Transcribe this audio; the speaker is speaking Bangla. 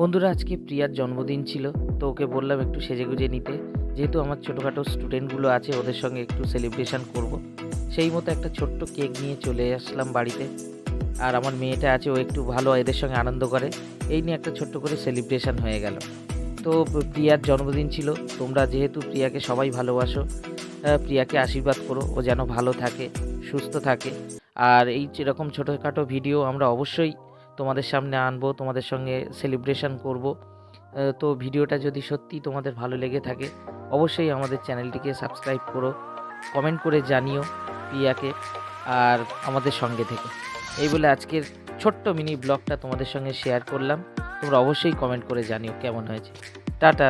বন্ধুরা, আজকে প্রিয়ার জন্মদিন ছিল, তো ওকে বললাম একটু সেজেগুজে নিতে। যেহেতু আমার ছোটোখাটো স্টুডেন্টগুলো আছে, ওদের সঙ্গে একটু সেলিব্রেশন করব। সেই মতো একটা ছোট্ট কেক নিয়ে চলে আসলাম বাড়িতে। আর আমার মেয়েটা আছে, ও একটু ভালো, এদের সঙ্গে আনন্দ করে। এই নিয়ে একটা ছোট্ট করে সেলিব্রেশন হয়ে গেল। তো প্রিয়ার জন্মদিন ছিল, তোমরা যেহেতু প্রিয়াকে সবাই ভালোবাসো প্রিয়াকে আশীর্বাদ করো, ও যেন ভালো থাকে, সুস্থ থাকে। আর এই যেরকম ছোটোখাটো ভিডিও আমরা অবশ্যই তোমাদের সামনে আনব, তোমাদের সঙ্গে সেলিব্রেশন করব। তো ভিডিওটা যদি সত্যি তোমাদের ভালো লেগে থাকে, অবশ্যই আমাদের চ্যানেলটিকে সাবস্ক্রাইব করো কমেন্ট করে জানিও প্রিয়াকে আর আমাদের সঙ্গে থেকে। এই বলে আজকের ছোট্ট মিনি ব্লগটা তোমাদের সঙ্গে শেয়ার করলাম। তোমরা অবশ্যই কমেন্ট করে জানিও কেমন হয়েছে। টাটা।